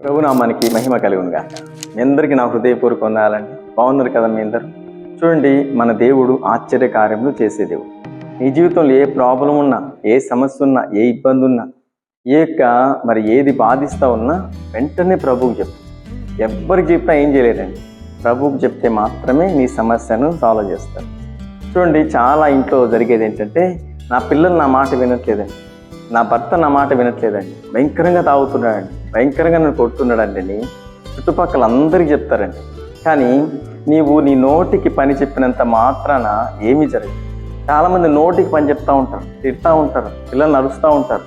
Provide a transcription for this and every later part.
ప్రభునామానికి మహిమ కలుగునుగా మీ అందరికీ నా హృదయపూర్వక వందాలండి బాగున్నారు కదా మీ అందరు? చూడండి మన దేవుడు ఆశ్చర్య కార్యములు చేసే దేవుడు నీ జీవితంలో ఏ ప్రాబ్లం ఉన్నా ఏ సమస్య ఉన్నా ఏ ఇబ్బంది ఉన్నా ఏ యొక్క మరి ఏది బాధిస్తా ఉన్నా వెంటనే ప్రభువుకి చెప్పు. ఎవ్వరికి చెప్పినా ఏం చేయలేదండి. ప్రభువుకి చెప్తే మాత్రమే నీ సమస్యను సాల్వ్ చేస్తారు. చూడండి చాలా ఇంట్లో జరిగేది ఏంటంటే నా పిల్లలు నా మాట వినట్లేదండి. నా భర్త నా మాట వినట్లేదండి. భయంకరంగా తాగుతున్నాడండి. భయంకరంగా నన్ను కొడుతున్నాడండి అని చుట్టుపక్కల అందరికీ చెప్తారండి. కానీ నీవు నీ నోటికి పని చెప్పినంత మాత్రాన ఏమీ జరగదు. చాలామంది నోటికి పని చెప్తా ఉంటారు తిడతా ఉంటారు పిల్లలు నడుస్తూ ఉంటారు.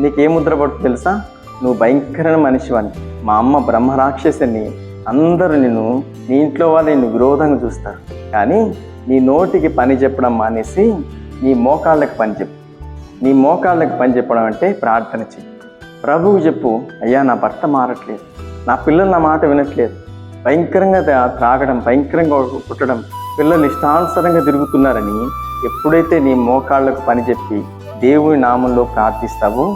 నీకేం ముద్ర పడుతుంది తెలుసా? నువ్వు భయంకరమైన మనిషివని. మా అమ్మ బ్రహ్మరాక్షసిని అందరూ నిన్ను నీ ఇంట్లో వాళ్ళు నిన్ను విరోధంగా చూస్తారు. కానీ నీ నోటికి పని చెప్పడం మానేసి నీ మోకాళ్ళకి పని చెప్పు. నీ మోకాళ్ళకి పని చెప్పడం అంటే ప్రార్థన చెయ్యి. ప్రభువు చెప్పు అయ్యా నా భర్త మారట్లేదు. నా పిల్లలు నా మాట వినట్లేదు. భయంకరంగా త్రాగడం భయంకరంగా పుట్టడం పిల్లలు ఇష్టానుసారంగా తిరుగుతున్నారని ఎప్పుడైతే నీ మోకాళ్ళకు పని చెప్పి దేవుని నామంలో ప్రార్థిస్తావో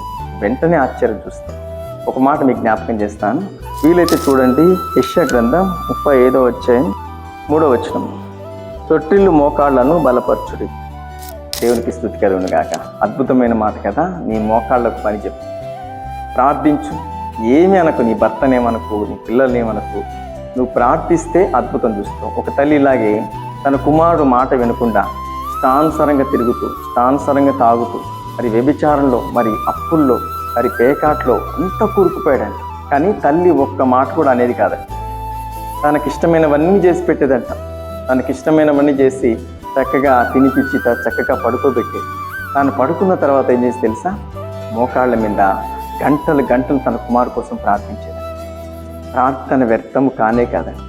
వెంటనే ఆశ్చర్యం చూస్తావు ఒక మాట మీకు జ్ఞాపకం చేస్తాను. వీలైతే చూడండి యశ్య గ్రంథం ముప్పై ఐదో వచ్చాయి మూడో వచ్చిన తొట్టిల్లు మోకాళ్ళను బలపరచుడి. దేవునికి స్థుతి కలుగును గాక. అద్భుతమైన మాట కదా నీ మోకాళ్ళకు పని చెప్పు. ప్రార్థించు. ఏమి అనకు నీ భర్తనేమనకు నీ పిల్లలనేమనకు నువ్వు ప్రార్థిస్తే అద్భుతం చూస్తావు. ఒక తల్లి ఇలాగే తన కుమారుడు మాట వినకుండా స్థానుసరంగా తిరుగుతూ స్థానుసరంగా తాగుతూ మరి వ్యభిచారంలో మరి అప్పుల్లో మరి పేకాట్లో అంత కూరుకుపోయాడంట. కానీ తల్లి ఒక్క మాట కూడా అనేది కాదంట. తనకిష్టమైనవన్నీ చేసి పెట్టేదంట. తనకిష్టమైనవన్నీ చేసి చక్కగా తినిపించి చక్కగా పడుకోబెట్టి తాను పడుకున్న తర్వాత ఏం చేసి తెలుసా? మోకాళ్ళ మీద గంటలు గంటలు తన కుమారు కోసం ప్రార్థించేది. ప్రార్థన వ్యర్థము కానే కాదండి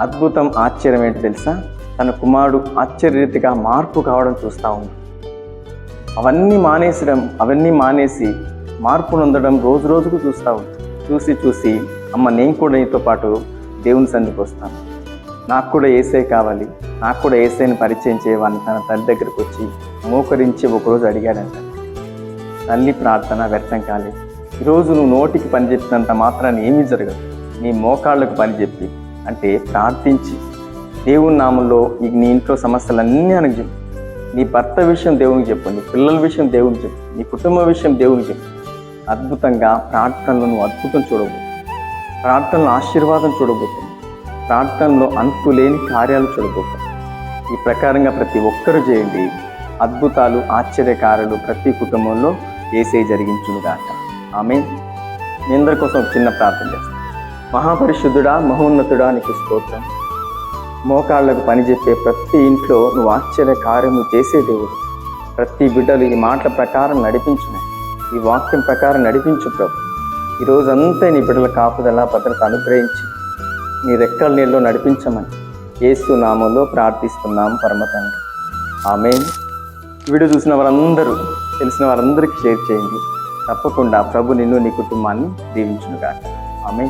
అద్భుతం ఆశ్చర్యం ఏంటి తెలుసా? తన కుమారుడు ఆశ్చర్యరీతిగా మార్పు కావడం చూస్తూ ఉంది. అవన్నీ మానేసడం అవన్నీ మానేసి మార్పు నొందడం రోజు రోజుకు చూస్తూ ఉంది. చూసి చూసి అమ్మ నేను కూడా నీతో పాటు దేవుని సందికి వస్తాను. నాకు కూడా ఏసే కావాలి. నాకు కూడా ఏసైని పరిచయం చేయవని తన తల్లి దగ్గరికి వచ్చి మోకరించి ఒకరోజు అడిగాడంట. తల్లి ప్రార్థన వ్యర్థం కాలేదు ఈరోజు నువ్వు నోటికి పని చెప్పినంత మాత్రాన్ని ఏమీ జరగదు. నీ మోకాళ్ళకు పని చెప్పి అంటే ప్రార్థించి. దేవుని నామంలో ఈ నీ ఇంట్లో సమస్యలన్నీ అనకు చెప్పు. నీ భర్త విషయం దేవునికి చెప్పు. నీ పిల్లల విషయం దేవునికి చెప్పు. నీ కుటుంబ విషయం దేవునికి చెప్పు. అద్భుతంగా ప్రార్థనలను అద్భుతం చూడబోతుంది ప్రార్థనలు ఆశీర్వాదం చూడబోతుంది ప్రార్థనలో అంతులేని కార్యాలు చూడబోతుంది ఈ ప్రకారంగా ప్రతి ఒక్కరూ చేయండి. అద్భుతాలు ఆశ్చర్యకారులు ప్రతి కుటుంబంలో ఏసే జరిగించుగాక ఆమె మీ అందరి కోసం చిన్న ప్రార్థన చేస్తాను మహాపరిశుద్ధుడా మహోన్నతుడా నీకు స్తోత్రం. మోకాళ్ళకు పని చెప్పే ప్రతి ఇంట్లో నువ్వు ఆశ్చర్య కార్యము చేసే దేవుడు. ప్రతి బిడ్డలు ఈ మాటల ప్రకారం నడిపించినాయి ఈ వాక్యం ప్రకారం నడిపించు ప్రభు. ఈ రోజంతా నీ బిడ్డల కాపుదల భద్రత అనుగ్రహించి. నీ రెక్కల నీళ్ళు నడిపించమని యేసు నామంలో ప్రార్థిస్తున్నాం పరమ తండ్రి. ఆమె వీడియో చూసిన వారందరూ తెలిసిన వారందరికీ షేర్ చేయండి. తప్పకుండా ప్రభు నిన్ను నీ కుటుంబాన్ని దీవించునుగాక. ఆమె